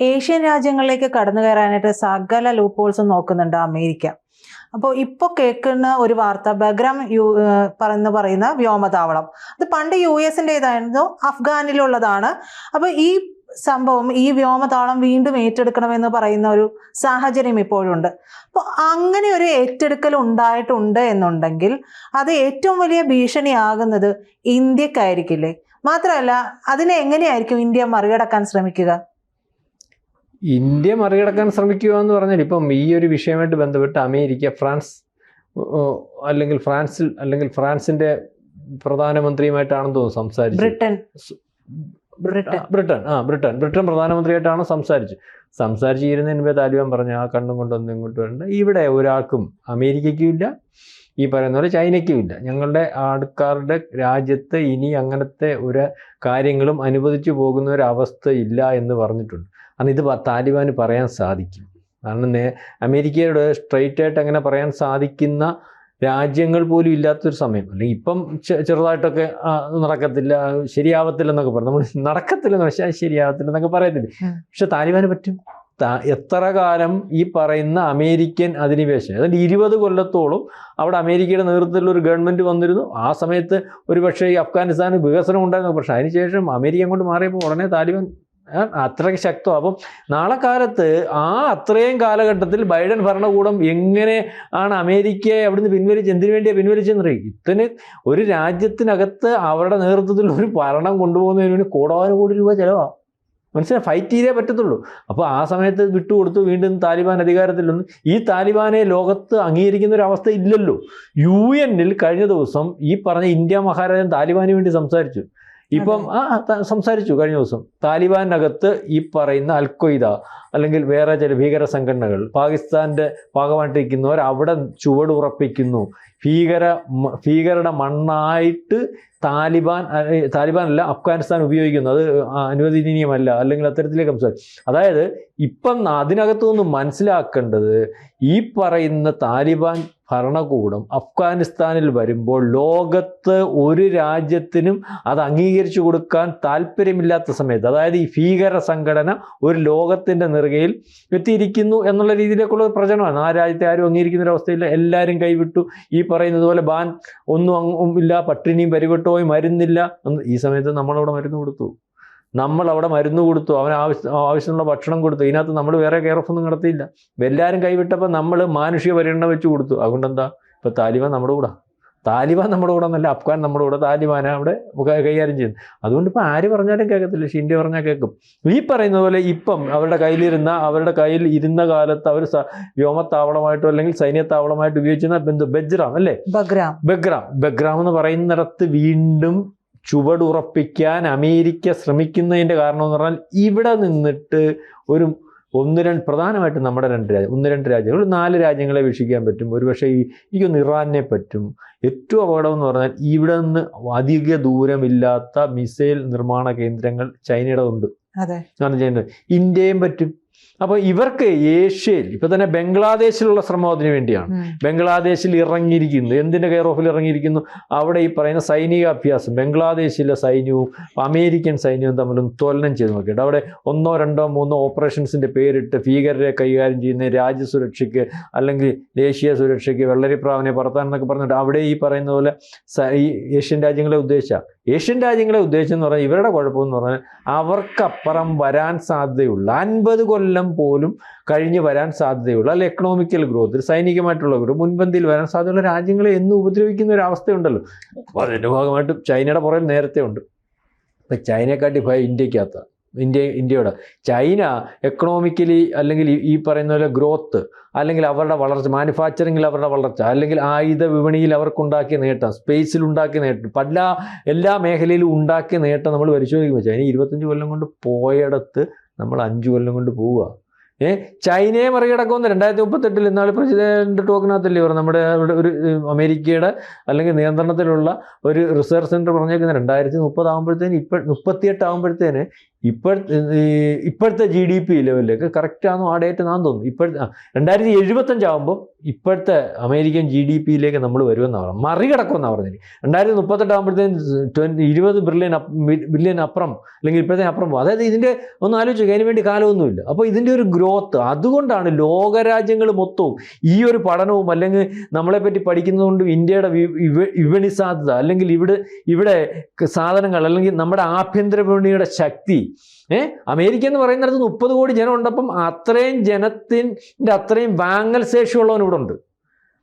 Asian രാജ്യങ്ങളിലേക്ക് കടന്നു കയറാനായിട്ട് സകല ലൂപ്പോൾസും നോക്കുന്നുണ്ട് അമേരിക്ക. അപ്പോൾ ഇപ്പോൾ കേൾക്കുന്ന ഒരു വാർത്ത ബഗ്രാം യു പറയുന്ന പറയുന്ന വ്യോമതാവളം. അത് പണ്ട് യു എസിന്റെതായിരുന്നു അഫ്ഗാനിലുള്ളതാണ്. അപ്പോൾ ഈ സംഭവം ഈ വ്യോമതാവളം വീണ്ടും ഏറ്റെടുക്കണമെന്ന് പറയുന്ന ഒരു സാഹചര്യം ഇപ്പോഴുണ്ട്. അപ്പോൾ അങ്ങനെ ഒരു ഏറ്റെടുക്കൽ ഉണ്ടായിട്ടുണ്ട് എന്നുണ്ടെങ്കിൽ അത് ഏറ്റവും വലിയ ഭീഷണിയാകുന്നത് ഇന്ത്യക്കായിരിക്കില്ലേ? മാത്രമല്ല അതിനെ എങ്ങനെയായിരിക്കും ഇന്ത്യ മറികടക്കാൻ ശ്രമിക്കുക? ഇന്ത്യ മറികടക്കാൻ ശ്രമിക്കുക എന്ന് പറഞ്ഞാൽ ഇപ്പം ഈ ഒരു വിഷയമായിട്ട് ബന്ധപ്പെട്ട് അമേരിക്ക ഫ്രാൻസ് അല്ലെങ്കിൽ ഫ്രാൻസിൽ അല്ലെങ്കിൽ ഫ്രാൻസിന്റെ പ്രധാനമന്ത്രിയുമായിട്ടാണെന്ന് തോന്നുന്നു സംസാരിച്ചു ബ്രിട്ടൻ. ബ്രിട്ടൻ. ആ, ബ്രിട്ടൻ. ആ ബ്രിട്ടൻ. ബ്രിട്ടൻ പ്രധാനമന്ത്രിയായിട്ടാണ് സംസാരിച്ചു സംസാരിച്ചിരുന്നതിന് മുമ്പേ താലിബാൻ പറഞ്ഞു ആ കണ്ണും കൊണ്ടൊന്നും ഇങ്ങോട്ട് വരണ്ട. ഇവിടെ ഒരാൾക്കും അമേരിക്കയ്ക്കും ഇല്ല ഈ പറയുന്ന പോലെ ചൈനയ്ക്കും ഇല്ല. ഞങ്ങളുടെ ആൾക്കാരുടെ രാജ്യത്ത് ഇനി അങ്ങനത്തെ ഒരു കാര്യങ്ങളും അനുവദിച്ചു പോകുന്ന ഒരു അവസ്ഥ ഇല്ല എന്ന് പറഞ്ഞിട്ടുണ്ട്. അന്ന് ഇത് താലിബാന് പറയാൻ സാധിക്കും. കാരണം നേ അമേരിക്കയോട് സ്ട്രെയിറ്റ് ആയിട്ട് അങ്ങനെ പറയാൻ സാധിക്കുന്ന രാജ്യങ്ങൾ പോലും ഇല്ലാത്തൊരു സമയം. അല്ലെങ്കിൽ ഇപ്പം ചെറുതായിട്ടൊക്കെ നടക്കത്തില്ല ശരിയാവത്തില്ല എന്നൊക്കെ പറയും നമ്മൾ നടക്കത്തില്ലെന്ന് പക്ഷേ ശരിയാവത്തില്ല എന്നൊക്കെ പറയത്തില്ല? പക്ഷെ താലിബാന് പറ്റും. എത്ര കാലം ഈ പറയുന്ന അമേരിക്കൻ അധിനിവേശം അതായത് ഇരുപത് കൊല്ലത്തോളം അവിടെ അമേരിക്കയുടെ നേതൃത്വത്തിൽ ഒരു ഗവൺമെന്റ് വന്നിരുന്നു. ആ സമയത്ത് ഒരു പക്ഷേ ഈ അഫ്ഗാനിസ്ഥാന് വികസനം ഉണ്ടായിരുന്നു. പക്ഷേ അതിനുശേഷം അമേരിക്ക അങ്ങോട്ട് മാറിയപ്പോൾ ഉടനെ താലിബാൻ അത്രയ്ക്ക് ശക്തം അപ്പം നാളെ കാലത്ത് ആ അത്രയും കാലഘട്ടത്തിൽ ബൈഡൻ ഭരണകൂടം എങ്ങനെ ആണ് അമേരിക്കയെ അവിടുന്ന് പിൻവലിച്ച് എന്തിനു വേണ്ടിയാണ് പിൻവലിച്ചെന്നറിയും ഇത്തന്നെ ഒരു രാജ്യത്തിനകത്ത് അവരുടെ നേതൃത്വത്തിൽ ഒരു ഭരണം കൊണ്ടുപോകുന്നതിന് വേണ്ടി കോടാനുകോടി രൂപ ചിലവാ. മനസ്സിലായി? ഫൈറ്റ് ചെയ്തേ പറ്റത്തുള്ളൂ. അപ്പോൾ ആ സമയത്ത് വിട്ടുകൊടുത്തു വീണ്ടും താലിബാൻ അധികാരത്തിൽ വന്നു. ഈ താലിബാനെ ലോകത്ത് അംഗീകരിക്കുന്ന ഒരു അവസ്ഥ ഇല്ലല്ലോ. യു എന്നിൽ കഴിഞ്ഞ ദിവസം ഈ പറഞ്ഞ ഇന്ത്യ മഹാരാജൻ താലിബാന് വേണ്ടി സംസാരിച്ചു. ഇപ്പം ആ സംസാരിച്ചു കഴിഞ്ഞ ദിവസം. താലിബാനകത്ത് ഈ പറയുന്ന അൽഖ്വയ്ദ അല്ലെങ്കിൽ വേറെ ചില ഭീകര സംഘടനകൾ പാകിസ്ഥാന്റെ ഭാഗമായിട്ടിരിക്കുന്നവർ അവിടെ ചുവടുറപ്പിക്കുന്നു. ഭീകര ഭീകരുടെ മണ്ണായിട്ട് താലിബാൻ താലിബാൻ അല്ല അഫ്ഗാനിസ്ഥാൻ ഉപയോഗിക്കുന്നു. അത് അനുവദനീയമല്ല. അല്ലെങ്കിൽ അത്തരത്തിലേക്ക് സംസാരിക്കും അതായത് ഇപ്പം അതിനകത്തു നിന്ന് മനസ്സിലാക്കേണ്ടത് ഈ പറയുന്ന താലിബാൻ ഭരണകൂടം അഫ്ഗാനിസ്ഥാനിൽ വരുമ്പോൾ ലോകത്ത് ഒരു രാജ്യത്തിനും അത് അംഗീകരിച്ചു കൊടുക്കാൻ താല്പര്യമില്ലാത്ത സമയത്ത് അതായത് ഈ ഭീകര സംഘടന ഒരു ലോകത്തിന്റെ നെറുകയിൽ എത്തിയിരിക്കുന്നു എന്നുള്ള രീതിയിലേക്കുള്ള പ്രചനമാണ് ആ രാജ്യത്തെ ആരും അംഗീകരിക്കുന്ന ഒരു അവസ്ഥയില്ല. എല്ലാവരും കൈവിട്ടു. ഈ പറയുന്നത് പോലെ ബാൻ ഒന്നും ഇല്ല പട്ടിണിയും പരിവട്ടവും മരുന്നില്ല. ഈ സമയത്ത് നമ്മളവിടെ മരുന്ന് കൊടുത്തു. നമ്മൾ അവിടെ മരുന്ന് കൊടുത്തു അവന് ആവശ്യ ആവശ്യമുള്ള ഭക്ഷണം കൊടുത്തു. ഇതിനകത്ത് നമ്മൾ വേറെ കെയർ ഓഫ് ഒന്നും നടത്തിയില്ല. എല്ലാവരും കൈവിട്ടപ്പോൾ നമ്മൾ മാനുഷിക പരിഗണന വെച്ച് കൊടുത്തു. അതുകൊണ്ട് എന്താ ഇപ്പൊ താലിബാൻ നമ്മുടെ കൂടെ. താലിബാൻ നമ്മുടെ കൂടെ എന്നല്ല അഫ്ഗാൻ നമ്മുടെ കൂടെ താലിബാനെ അവിടെ കൈകാര്യം ചെയ്യുന്നു. അതുകൊണ്ട് ഇപ്പം ആര് പറഞ്ഞാലും കേൾക്കത്തില്ല. പക്ഷേ ഇന്ത്യ പറഞ്ഞാൽ കേൾക്കും. ഈ പറയുന്ന പോലെ ഇപ്പം അവരുടെ കയ്യിലിരുന്ന അവരുടെ കയ്യിൽ ഇരുന്ന കാലത്ത് അവർ വ്യോമത്താവളമായിട്ടോ അല്ലെങ്കിൽ സൈന്യത്താവളമായിട്ട് ഉപയോഗിച്ചിരുന്ന ബന്ധു ബജ്റാം അല്ലേ? ബഗ്രാം. ബഗ്രാം. ബഗ്രാം എന്ന് പറയുന്നിടത്ത് വീണ്ടും ചുവടുറപ്പിക്കാൻ അമേരിക്ക ശ്രമിക്കുന്നതിന്റെ കാരണം എന്ന് പറഞ്ഞാൽ ഇവിടെ നിന്നിട്ട് ഒരു ഒന്ന് രണ്ട് പ്രധാനമായിട്ടും നമ്മുടെ രണ്ട് രാജ്യം ഒന്ന് രണ്ട് രാജ്യങ്ങൾ ഒരു നാല് രാജ്യങ്ങളെ വീക്ഷിക്കാൻ പറ്റും. ഒരുപക്ഷെ ഈ എനിക്കൊന്ന് ഇറാനെ പറ്റും. ഏറ്റവും അപകടം എന്ന് പറഞ്ഞാൽ ഇവിടെ നിന്ന് അധിക ദൂരമില്ലാത്ത മിസൈൽ നിർമ്മാണ കേന്ദ്രങ്ങൾ ചൈനയുടെ ഉണ്ട് ചെയ്യുന്നത്? ഇന്ത്യയും പറ്റും. അപ്പോൾ ഇവർക്ക് ഏഷ്യയിൽ ഇപ്പൊ തന്നെ ബംഗ്ലാദേശിലുള്ള ശ്രമം അതിനു വേണ്ടിയാണ് ബംഗ്ലാദേശിൽ ഇറങ്ങിയിരിക്കുന്നു. എന്തിന്റെ കെയർ ഓഫിൽ ഇറങ്ങിയിരിക്കുന്നു? അവിടെ ഈ പറയുന്ന സൈനിക അഭ്യാസം ബംഗ്ലാദേശിലെ സൈന്യവും അമേരിക്കൻ സൈന്യവും തമ്മിലും തുലനം ചെയ്ത് നോക്കിയിട്ട്. അവിടെ ഒന്നോ രണ്ടോ മൂന്നോ ഓപ്പറേഷൻസിന്റെ പേരിട്ട് ഭീകരരെ കൈകാര്യം ചെയ്യുന്ന രാജ്യസുരക്ഷയ്ക്ക് അല്ലെങ്കിൽ ദേശീയ സുരക്ഷയ്ക്ക് വെള്ളരിപ്രാവിനെ പറത്താൻ എന്നൊക്കെ പറഞ്ഞിട്ട് അവിടെ ഈ പറയുന്ന പോലെ ഈ ഏഷ്യൻ രാജ്യങ്ങളെ ഉദ്ദേശിച്ച. ഏഷ്യൻ രാജ്യങ്ങളെ ഉദ്ദേശിച്ചെന്ന് പറഞ്ഞാൽ ഇവരുടെ കുഴപ്പമെന്ന് പറഞ്ഞാൽ അവർക്കപ്പുറം വരാൻ സാധ്യതയുള്ള അൻപത് കൊല്ലം പോലും കഴിഞ്ഞ് വരാൻ സാധ്യതയുള്ള അല്ലെ എക്കണോമിക്കൽ ഗ്രോത്ത് സൈനികമായിട്ടുള്ള ഒരു മുൻപന്തിയിൽ വരാൻ സാധ്യതയുള്ള രാജ്യങ്ങളെ എന്നും ഉപദ്രവിക്കുന്ന ഒരു അവസ്ഥയുണ്ടല്ലോ. അപ്പോൾ അതിന്റെ ഭാഗമായിട്ട് ചൈനയുടെ പുറകിൽ നേരത്തെ ഉണ്ട് ഇപ്പം ചൈനയെക്കാട്ടി ഭയം ഇന്ത്യക്കകത്ത് ഇന്ത്യ ഇന്ത്യയുടെ. ചൈന എക്കണോമിക്കലി അല്ലെങ്കിൽ ഈ- പറയുന്ന പോലെ ഗ്രോത്ത് അല്ലെങ്കിൽ അവരുടെ വളർച്ച മാനുഫാക്ചറിങ്ങിൽ അവരുടെ വളർച്ച അല്ലെങ്കിൽ ആയുധ വിപണിയിൽ അവർക്കുണ്ടാക്കിയ നേട്ടം സ്പേസിൽ ഉണ്ടാക്കിയ നേട്ടം പല എല്ലാ മേഖലയിലും ഉണ്ടാക്കിയ നേട്ടം നമ്മൾ പരിശോധിക്കുമ്പോൾ ചൈന ഇരുപത്തഞ്ച് കൊല്ലം കൊണ്ട് പോയടത്ത് നമ്മൾ അഞ്ച് കൊല്ലം കൊണ്ട് പോവുക. ഏ? ചൈനയെ മറികടക്കുമെന്ന് രണ്ടായിരത്തി മുപ്പത്തെട്ടിൽ ഇന്നാൾ പ്രസിഡന്റ് ടോക്കിനകത്തല്ലേ പറഞ്ഞു നമ്മുടെ ഒരു അമേരിക്കയുടെ അല്ലെങ്കിൽ നിയന്ത്രണത്തിലുള്ള ഒരു റിസർച്ച് സെന്റർ പറഞ്ഞേക്കുന്ന രണ്ടായിരത്തി മുപ്പതാകുമ്പോഴത്തേന് ഇപ്പം മുപ്പത്തിയെട്ട് ആകുമ്പോഴത്തേന് ഇപ്പോഴത്തെ ഇപ്പോഴത്തെ ജി ഡി പി ലെവലിലേക്ക് കറക്റ്റാണോ ആ ഡേറ്റ് നാൻ തോന്നുന്നു. ഇപ്പോഴത്തെ രണ്ടായിരത്തി എഴുപത്തഞ്ചാകുമ്പോൾ ഇപ്പോഴത്തെ അമേരിക്കൻ ജി ഡി പിയിലേക്ക് നമ്മൾ വരുമെന്നാണ് പറഞ്ഞത്. മറികടക്കുമെന്നാണ് പറഞ്ഞത്. രണ്ടായിരത്തി മുപ്പത്തെട്ടാകുമ്പോഴത്തേന് ട്വന്റി ഇരുപത് ബില്യൻ ബില്യൻ അപ്പുറം അല്ലെങ്കിൽ ഇപ്പോഴത്തെ അപ്പുറം പോകും അതായത് ഇതിന്റെ ഒന്ന് ആലോചിച്ചു അതിന് വേണ്ടി കാലമൊന്നുമില്ല. അപ്പോൾ ഇതിന്റെ ഒരു ഗ്രോത്ത് അതുകൊണ്ടാണ് ലോകരാജ്യങ്ങൾ മൊത്തവും ഈ ഒരു പഠനവും അല്ലെങ്കിൽ നമ്മളെപ്പറ്റി പഠിക്കുന്നതുകൊണ്ടും ഇന്ത്യയുടെ വിപണി സാധ്യത അല്ലെങ്കിൽ ഇവിടെ ഇവിടെ സാധനങ്ങൾ അല്ലെങ്കിൽ നമ്മുടെ ആഭ്യന്തര വിപണിയുടെ ശക്തി ഏ? അമേരിക്ക എന്ന് പറയുന്നിടത്ത് മുപ്പത് കോടി ജനം ഉണ്ടപ്പം അത്രയും ജനത്തിന്റെ അത്രയും വാങ്ങൽ ശേഷിയുള്ളവൻ ഇവിടെ ഉണ്ട്.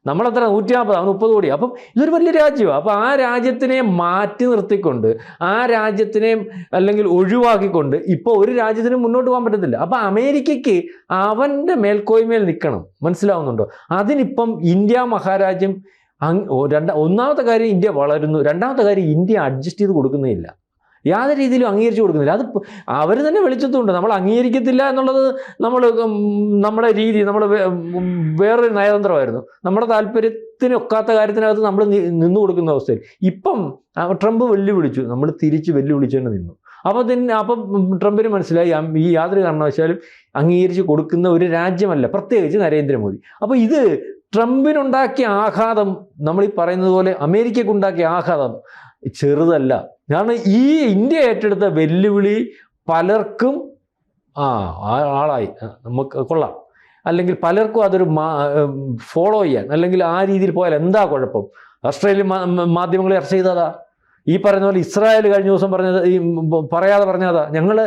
നമ്മളത്ര നൂറ്റി നാൽപ്പത് മുപ്പത് കോടി. അപ്പം ഇതൊരു വലിയ രാജ്യമാണ് അപ്പോൾ ആ രാജ്യത്തിനെ മാറ്റി നിർത്തിക്കൊണ്ട് ആ രാജ്യത്തിനെ അല്ലെങ്കിൽ ഒഴിവാക്കിക്കൊണ്ട് ഇപ്പോൾ ഒരു രാജ്യത്തിന് മുന്നോട്ട് പോകാൻ പറ്റത്തില്ല. അപ്പം അമേരിക്കയ്ക്ക് അവന്റെ മേൽക്കോയ്മയിൽ നിൽക്കണം. മനസ്സിലാവുന്നുണ്ടോ? അതിനിപ്പം ഇന്ത്യ മഹാരാജ്യം രണ്ട ഒന്നാമത്തെ കാര്യം ഇന്ത്യ വളരുന്നു. രണ്ടാമത്തെ കാര്യം ഇന്ത്യ അഡ്ജസ്റ്റ് ചെയ്ത് കൊടുക്കുന്നില്ല യാതൊരു രീതിയിലും അംഗീകരിച്ചു കൊടുക്കുന്നില്ല. അത് അവർ തന്നെ വെളിച്ചത്തുണ്ട്. നമ്മൾ അംഗീകരിക്കത്തില്ല എന്നുള്ളത് നമ്മൾ നമ്മുടെ രീതി നമ്മൾ വേറൊരു നയതന്ത്രമായിരുന്നു. നമ്മുടെ താല്പര്യത്തിനൊക്കാത്ത കാര്യത്തിനകത്ത് നമ്മൾ നിന്നു കൊടുക്കുന്ന അവസ്ഥയിൽ. ഇപ്പം ട്രംപ് വെല്ലുവിളിച്ചു. നമ്മൾ തിരിച്ച് വെല്ലുവിളിച്ചു തന്നെ നിന്നു. അപ്പോൾ തന്നെ അപ്പം ട്രംപിന് മനസ്സിലായി ഈ യാതൊരു കാരണവശാലും അംഗീകരിച്ച് കൊടുക്കുന്ന ഒരു രാജ്യമല്ല. പ്രത്യേകിച്ച് നരേന്ദ്രമോദി. അപ്പോൾ ഇത് ട്രംപിനുണ്ടാക്കിയ ആഘാതം നമ്മൾ ഈ പറയുന്നത് പോലെ അമേരിക്കക്കുണ്ടാക്കിയ ആഘാതം ചെറുതല്ല. കാരണം ഈ ഇന്ത്യ ഏറ്റെടുത്ത വെല്ലുവിളി പലർക്കും ആ ആളായി. നമുക്ക് കൊള്ളാം. അല്ലെങ്കിൽ പലർക്കും അതൊരു ഫോളോ ചെയ്യാൻ അല്ലെങ്കിൽ ആ രീതിയിൽ പോയാൽ എന്താ കുഴപ്പം? ഓസ്ട്രേലിയൻ മാധ്യമങ്ങളെ അറസ്റ്റ് ചെയ്തതാ. ഈ പറയുന്ന പോലെ ഇസ്രായേൽ കഴിഞ്ഞ ദിവസം പറഞ്ഞത് ഈ പറയാതെ പറഞ്ഞതാ. ഞങ്ങൾ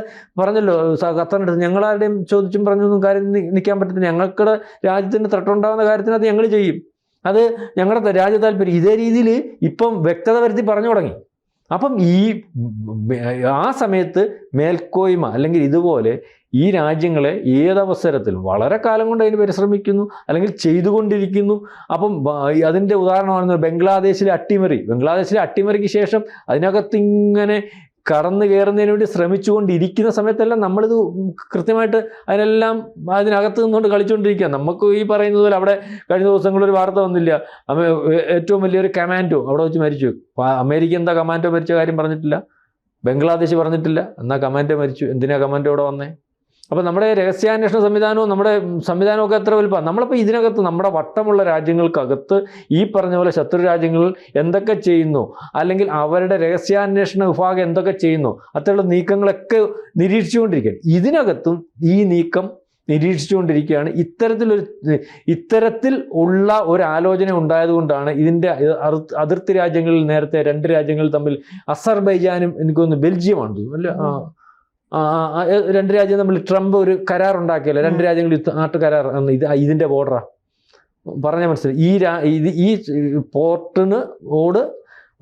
പറഞ്ഞല്ലോ കത്തനടുത്ത് ഞങ്ങളാരുടെയും ചോദിച്ചും പറഞ്ഞൊന്നും കാര്യം നിൽക്കാൻ പറ്റത്തില്ല. ഞങ്ങൾക്കുടെ രാജ്യത്തിന് ത്രട്ടുണ്ടാകുന്ന കാര്യത്തിനകത്ത് ഞങ്ങൾ ചെയ്യും. അത് ഞങ്ങളുടെ രാജ്യ താല്പര്യം. ഇതേ രീതിയിൽ ഇപ്പം വ്യക്തത വരുത്തി പറഞ്ഞു തുടങ്ങി. അപ്പം ഈ ആ സമയത്ത് മേൽക്കോയ്മ അല്ലെങ്കിൽ ഇതുപോലെ ഈ രാജ്യങ്ങളെ ഏതവസരത്തിലും വളരെ കാലം കൊണ്ട് അതിന് പരിശ്രമിക്കുന്നു അല്ലെങ്കിൽ ചെയ്തുകൊണ്ടിരിക്കുന്നു. അപ്പം അതിന്റെ ഉദാഹരണമാണ് ബംഗ്ലാദേശിലെ അട്ടിമറി. ബംഗ്ലാദേശിലെ അട്ടിമറിക്ക് ശേഷം അതിനകത്ത് ഇങ്ങനെ കടന്നു കയറുന്നതിന് വേണ്ടി ശ്രമിച്ചുകൊണ്ടിരിക്കുന്ന സമയത്തെല്ലാം നമ്മളിത് കൃത്യമായിട്ട് അതിനെല്ലാം അതിനകത്ത് നിന്നുകൊണ്ട് കളിച്ചുകൊണ്ടിരിക്കുക. നമുക്ക് ഈ പറയുന്നത് പോലെ അവിടെ കഴിഞ്ഞ ദിവസങ്ങളിൽ ഒരു വാർത്ത വന്നില്ല. ഏറ്റവും വലിയൊരു കമാൻഡോ അവിടെ വെച്ച് മരിച്ചു. അമേരിക്ക എന്താ കമാൻഡോ മരിച്ച കാര്യം പറഞ്ഞിട്ടില്ല? ബംഗ്ലാദേശ് പറഞ്ഞിട്ടില്ല? എന്നാ കമാൻഡോ മരിച്ചു? എന്തിനാ കമാൻഡോ ഇവിടെ വന്നേ? അപ്പോൾ നമ്മുടെ രഹസ്യാന്വേഷണ സംവിധാനവും നമ്മുടെ സംവിധാനമൊക്കെ എത്ര വലുപ്പം? നമ്മളിപ്പോൾ ഇതിനകത്ത് നമ്മുടെ വട്ടമുള്ള രാജ്യങ്ങൾക്കകത്ത് ഈ പറഞ്ഞ പോലെ ശത്രു രാജ്യങ്ങളിൽ എന്തൊക്കെ ചെയ്യുന്നു? അല്ലെങ്കിൽ അവരുടെ രഹസ്യാന്വേഷണ വിഭാഗം എന്തൊക്കെ ചെയ്യുന്നു? അത്തരമുള്ള നീക്കങ്ങളൊക്കെ നിരീക്ഷിച്ചുകൊണ്ടിരിക്കുകയാണ്. ഇതിനകത്തും ഈ നീക്കം നിരീക്ഷിച്ചുകൊണ്ടിരിക്കുകയാണ്. ഇത്തരത്തിലൊരു ഇത്തരത്തിൽ ഉള്ള ഒരു ആലോചന ഉണ്ടായതുകൊണ്ടാണ് ഇതിന്റെ അതിർ- അതിർത്തി രാജ്യങ്ങളിൽ നേരത്തെ രണ്ട് രാജ്യങ്ങൾ തമ്മിൽ അസർബൈജാനും എനിക്കൊന്ന് ബെൽജിയമാണ് തോന്നുന്നു അല്ല? രണ്ട് രാജ്യം നമ്മൾ ട്രംപ് ഒരു കരാർ ഉണ്ടാക്കിയല്ലോ രണ്ട് രാജ്യങ്ങൾ നാട്ടു കരാർ ഇത് ഇതിന്റെ ബോർഡറാ പറഞ്ഞാൽ മനസ്സിലായി. ഈ രാ ഇത് ഈ പോർട്ടിന് ഓട്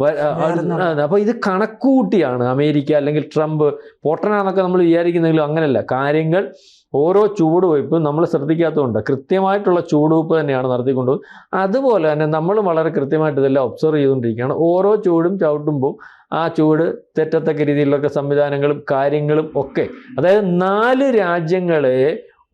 വ- ആ, ചേർന്ന് ആ, അപ്പൊ ഇത് കണക്കുകൂട്ടിയാണ് അമേരിക്ക അല്ലെങ്കിൽ ട്രംപ്. പൊട്ടനാന്നൊക്കെ നമ്മൾ വിചാരിക്കുന്നെങ്കിലും അങ്ങനെയല്ല കാര്യങ്ങൾ ഓരോ ചുവടുവയ്പ്പും നമ്മൾ ശ്രദ്ധിക്കാത്തതുകൊണ്ട് കൃത്യമായിട്ടുള്ള ചുവടുവയ്പ്പ് തന്നെയാണ് നടത്തിക്കൊണ്ടത് അതുപോലെ തന്നെ നമ്മൾ വളരെ കൃത്യമായിട്ട് ഇതെല്ലാം ഒബ്സർവ് ചെയ്തുകൊണ്ടിരിക്കുകയാണ്. ഓരോ ചുവടും ചവിട്ടുമ്പോൾ ആ ചൂട് തെറ്റത്തക്ക രീതിയിലുള്ള സംവിധാനങ്ങളും കാര്യങ്ങളും ഒക്കെ അതായത് നാല് രാജ്യങ്ങളെ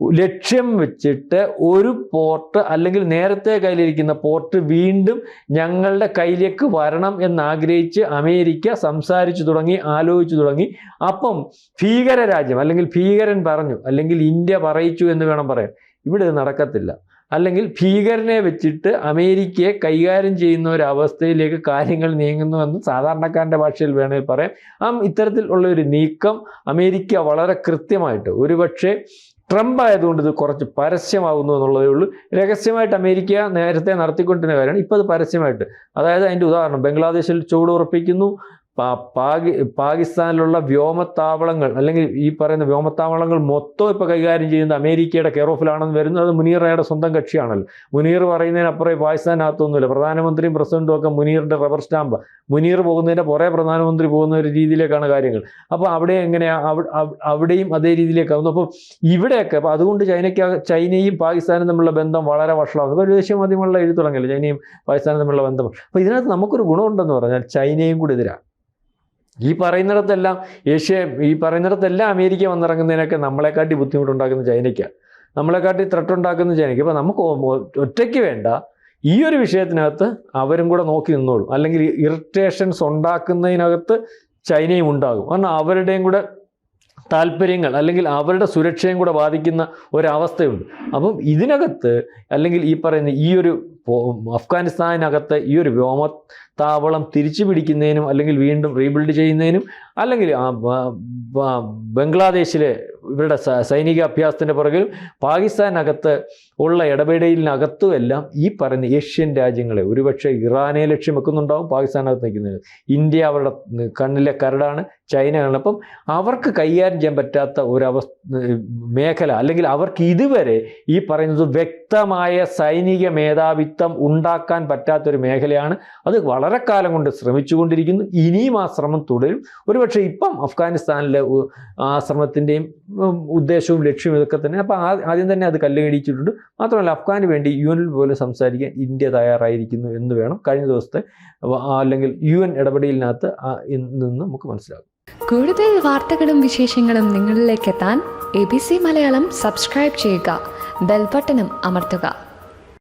ലക്ഷ്യം വെച്ചിട്ട് ഒരു പോർട്ട് അല്ലെങ്കിൽ നേരത്തെ കയ്യിലിരിക്കുന്ന പോർട്ട് വീണ്ടും ഞങ്ങളുടെ കയ്യിലേക്ക് വരണം എന്നാഗ്രഹിച്ച് അമേരിക്ക സംസാരിച്ചു തുടങ്ങി ആലോചിച്ചു തുടങ്ങി. അപ്പം ഭീകര രാജ്യം അല്ലെങ്കിൽ ഭീകരൻ പറഞ്ഞു അല്ലെങ്കിൽ ഇന്ത്യ പറയിച്ചു എന്ന് വേണം പറയാൻ. ഇവിടെ നടക്കത്തില്ല. അല്ലെങ്കിൽ ഭീകരനെ വെച്ചിട്ട് അമേരിക്കയെ കൈകാര്യം ചെയ്യുന്ന ഒരു അവസ്ഥയിലേക്ക് കാര്യങ്ങൾ നീങ്ങുന്നുവെന്ന് സാധാരണക്കാരന്റെ ഭാഷയിൽ വേണമെങ്കിൽ പറയാം. ആ ഇത്തരത്തിൽ ഉള്ള ഒരു നീക്കം അമേരിക്ക വളരെ കൃത്യമായിട്ട് ഒരുപക്ഷെ ട്രംപ് ആയതുകൊണ്ട് ഇത് കുറച്ച് പരസ്യമാകുന്നു എന്നുള്ളതേ ഉള്ളൂ. രഹസ്യമായിട്ട് അമേരിക്ക നേരത്തെ നടത്തിക്കൊണ്ടിരുന്ന കാര്യമാണ്. ഇപ്പോൾ അത് പരസ്യമായിട്ട്. അതായത് അതിന്റെ ഉദാഹരണം ബംഗ്ലാദേശിൽ പാകി പാകിസ്ഥാനിലുള്ള വ്യോമത്താവളങ്ങൾ അല്ലെങ്കിൽ ഈ പറയുന്ന വ്യോമത്താവളങ്ങൾ മൊത്തം ഇപ്പോൾ കൈകാര്യം ചെയ്യുന്നത് അമേരിക്കയുടെ കെയർ ഓഫിലാണെന്ന് വരുന്നത് മുനീറയുടെ സ്വന്തം കക്ഷിയാണല്ലോ. മുനീർ പറയുന്നതിനപ്പുറം പാകിസ്ഥാനകത്തൊന്നുമില്ല. പ്രധാനമന്ത്രിയും പ്രസിഡന്റും ഒക്കെ മുനീറിന്റെ റബ്ബർ സ്റ്റാമ്പ്. മുനീർ പോകുന്നതിന്റെ പുറേ പ്രധാനമന്ത്രി പോകുന്ന ഒരു രീതിയിലേക്കാണ് കാര്യങ്ങൾ. അപ്പോൾ അവിടെ എങ്ങനെയാ അവ- അവ- അവിടെയും അതേ രീതിയിലേക്കാവുന്നു അപ്പോൾ ഇവിടെയൊക്കെ അപ്പോൾ അതുകൊണ്ട് ചൈനയ്ക്ക് ചൈനയും പാകിസ്ഥാനും തമ്മിലുള്ള ബന്ധം വളരെ വഷളാകുന്നു. ഇപ്പോൾ ദേശീയ മാധ്യമങ്ങളിലെ എഴുതി തുടങ്ങില്ല ചൈനയും പാകിസ്ഥാനും തമ്മിലുള്ള ബന്ധം. അപ്പോൾ ഇതിനകത്ത് നമുക്കൊരു ഗുണമുണ്ടെന്ന് പറഞ്ഞാൽ ചൈനയും കൂടി എതിരാണ് ഈ പറയുന്നിടത്തെല്ലാം ഏഷ്യ ഈ പറയുന്നിടത്തെല്ലാം അമേരിക്ക വന്നിറങ്ങുന്നതിനൊക്കെ നമ്മളെക്കാട്ടി ബുദ്ധിമുട്ടുണ്ടാക്കുന്ന ചൈനയ്ക്കാണ് നമ്മളെക്കാട്ടി ത്രട്ട് ഉണ്ടാക്കുന്ന ചൈനയ്ക്ക്. അപ്പോൾ നമുക്ക് ഒറ്റയ്ക്ക് വേണ്ട. ഈ ഒരു വിഷയത്തിനകത്ത് അവരും കൂടെ നോക്കി നിന്നോളും. അല്ലെങ്കിൽ ഇറിറ്റേഷൻസ് ഉണ്ടാക്കുന്നതിനകത്ത് ചൈനയും ഉണ്ടാകും. കാരണം അവരുടെയും കൂടെ താല്പര്യങ്ങൾ അല്ലെങ്കിൽ അവരുടെ സുരക്ഷയും കൂടെ ബാധിക്കുന്ന ഒരവസ്ഥയുണ്ട്. അപ്പം ഇതിനകത്ത് അല്ലെങ്കിൽ ഈ പറയുന്ന ഈ ഒരു അഫ്ഗാനിസ്ഥാനകത്ത് ഈ ഒരു വ്യോമത്താവളം തിരിച്ചു പിടിക്കുന്നതിനും അല്ലെങ്കിൽ വീണ്ടും റീബിൽഡ് ചെയ്യുന്നതിനും അല്ലെങ്കിൽ ബംഗ്ലാദേശിലെ ഇവരുടെ സൈനിക അഭ്യാസത്തിന്റെ പുറകിലും പാകിസ്ഥാനകത്ത് ഉള്ള ഇടപെടലിനകത്തും എല്ലാം ഈ പറയുന്ന ഏഷ്യൻ രാജ്യങ്ങളെ ഒരുപക്ഷെ ഇറാനെ ലക്ഷ്യം വെക്കുന്നുണ്ടാവും പാകിസ്ഥാനകത്ത് നിൽക്കുന്നത്. ഇന്ത്യ അവരുടെ കണ്ണിലെ കരടാണ് ചൈന അപ്പം അവർക്ക് കൈകാര്യം ചെയ്യാൻ പറ്റാത്ത ഒരവസ്ഥ മേഖല അല്ലെങ്കിൽ അവർക്ക് ഇതുവരെ ഈ പറയുന്നത് വ്യക്തമായ സൈനിക മേധാവിത്വം ഉണ്ടാക്കാൻ പറ്റാത്തൊരു മേഖലയാണ്. അത് വളരെ കാലം കൊണ്ട് ശ്രമിച്ചുകൊണ്ടിരിക്കുന്നു. ഇനിയും ആ ശ്രമം തുടരും. ഒരുപക്ഷെ ഇപ്പം അഫ്ഗാനിസ്ഥാനിലെ ആ ശ്രമത്തിന്റെയും ഉദ്ദേശവും ലക്ഷ്യവും ഇതൊക്കെ തന്നെ. അപ്പം ആദ്യം തന്നെ അത് കല്ലുകടിച്ചിട്ടുണ്ട് മാത്രമല്ല അഫ്ഗാന് വേണ്ടി യു എനിൽ പോലും സംസാരിക്കാൻ ഇന്ത്യ തയ്യാറായിരിക്കുന്നു എന്ന് വേണം കഴിഞ്ഞ ദിവസത്തെ അല്ലെങ്കിൽ യു എൻ ഇടപെടലിനകത്ത് നിന്ന് നമുക്ക് മനസ്സിലാകും. കൂടുതൽ വാർത്തകളും വിശേഷങ്ങളും നിങ്ങളിലേക്ക് എത്താൻ A B C Malayalam subscribe ചെയ്യുക. ബെൽബട്ടനും അമർത്തുക.